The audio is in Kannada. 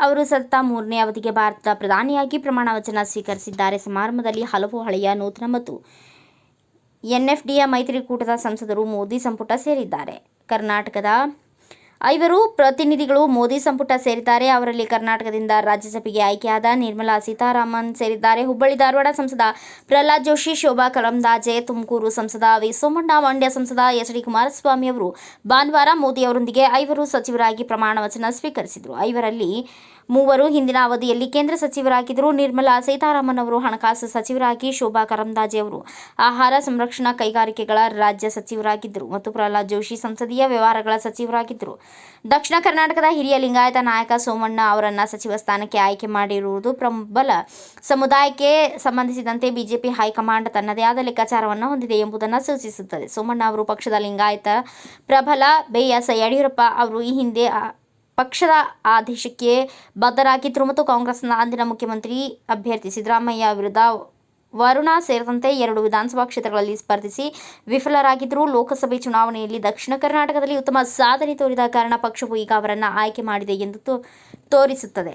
ಅವರು ಸತ್ತ ಮೂರನೇ ಅವಧಿಗೆ ಭಾರತದ ಪ್ರಧಾನಿಯಾಗಿ ಪ್ರಮಾಣ ವಚನ ಸ್ವೀಕರಿಸಿದ್ದಾರೆ. ಸಮಾರಂಭದಲ್ಲಿ ಹಲವು ಹಳೆಯ ನೂತನ ಮತ್ತು ಎನ್ಎಫ್ಡಿಯ ಮೈತ್ರಿಕೂಟದ ಸಂಸದರು ಮೋದಿ ಸಂಪುಟ ಸೇರಿದ್ದಾರೆ. ಕರ್ನಾಟಕದ ಐವರು ಪ್ರತಿನಿಧಿಗಳು ಮೋದಿ ಸಂಪುಟ ಸೇರಿದ್ದಾರೆ. ಅವರಲ್ಲಿ ಕರ್ನಾಟಕದಿಂದ ರಾಜ್ಯಸಭೆಗೆ ಆಯ್ಕೆಯಾದ ನಿರ್ಮಲಾ ಸೀತಾರಾಮನ್ ಸೇರಿದ್ದಾರೆ. ಹುಬ್ಬಳ್ಳಿ ಧಾರವಾಡ ಸಂಸದ ಪ್ರಹ್ಲಾದ್ ಜೋಶಿ, ಶೋಭಾ ಕರಂದಾಜೆ ತುಮಕೂರು ಸಂಸದ ವಿ ಸೋಮಣ್ಣ, ಮಂಡ್ಯ ಸಂಸದ ಎಚ್ ಡಿ ಕುಮಾರಸ್ವಾಮಿ ಅವರು ಭಾನುವಾರ ಮೋದಿ ಅವರೊಂದಿಗೆ ಐವರು ಸಚಿವರಾಗಿ ಪ್ರಮಾಣ ವಚನ ಸ್ವೀಕರಿಸಿದರು. ಐವರಲ್ಲಿ ಮೂವರು ಹಿಂದಿನ ಅವಧಿಯಲ್ಲಿ ಕೇಂದ್ರ ಸಚಿವರಾಗಿದ್ದರು. ನಿರ್ಮಲಾ ಸೀತಾರಾಮನ್ ಅವರು ಹಣಕಾಸು ಸಚಿವರಾಗಿ, ಶೋಭಾ ಕರಂದಾಜೆ ಅವರು ಆಹಾರ ಸಂರಕ್ಷಣಾ ಕೈಗಾರಿಕೆಗಳ ರಾಜ್ಯ ಸಚಿವರಾಗಿದ್ದರು ಮತ್ತು ಪ್ರಹ್ಲಾದ್ ಜೋಶಿ ಸಂಸದೀಯ ವ್ಯವಹಾರಗಳ ಸಚಿವರಾಗಿದ್ದರು. ದಕ್ಷಿಣ ಕರ್ನಾಟಕದ ಹಿರಿಯ ಲಿಂಗಾಯತ ನಾಯಕ ಸೋಮಣ್ಣ ಅವರನ್ನ ಸಚಿವ ಸ್ಥಾನಕ್ಕೆ ಆಯ್ಕೆ ಮಾಡಿರುವುದು ಪ್ರಬಲ ಸಮುದಾಯಕ್ಕೆ ಸಂಬಂಧಿಸಿದಂತೆ ಬಿಜೆಪಿ ಹೈಕಮಾಂಡ್ ತನ್ನದೇ ಆದ ಲೆಕ್ಕಾಚಾರವನ್ನು ಹೊಂದಿದೆ ಎಂಬುದನ್ನು ಸೂಚಿಸುತ್ತದೆ. ಸೋಮಣ್ಣ ಅವರು ಪಕ್ಷದ ಲಿಂಗಾಯತ ಪ್ರಬಲ ಬೇಯಸ ಯಡಿಯೂರಪ್ಪ ಅವರು ಈ ಹಿಂದೆ ಪಕ್ಷದ ಆದೇಶಕ್ಕೆ ಬದ್ಧರಾಗಿದ್ದರು ಮತ್ತು ಕಾಂಗ್ರೆಸ್ನ ಅಂದಿನ ಮುಖ್ಯಮಂತ್ರಿ ಅಭ್ಯರ್ಥಿ ಸಿದ್ದರಾಮಯ್ಯ ವಿರುದ್ಧ ವರುಣಾ ಸೇರಿದಂತೆ ಎರಡು ವಿಧಾನಸಭಾ ಕ್ಷೇತ್ರಗಳಲ್ಲಿ ಸ್ಪರ್ಧಿಸಿ ವಿಫಲರಾಗಿದ್ದರು ಲೋಕಸಭೆ ಚುನಾವಣೆಯಲ್ಲಿ ದಕ್ಷಿಣ ಕರ್ನಾಟಕದಲ್ಲಿ ಉತ್ತಮ ಸಾಧನೆ ತೋರಿದ ಕಾರಣ ಪಕ್ಷವು ಈಗ ಅವರನ್ನು ಆಯ್ಕೆ ಮಾಡಿದೆ ಎಂದು ತೋರಿಸುತ್ತದೆ.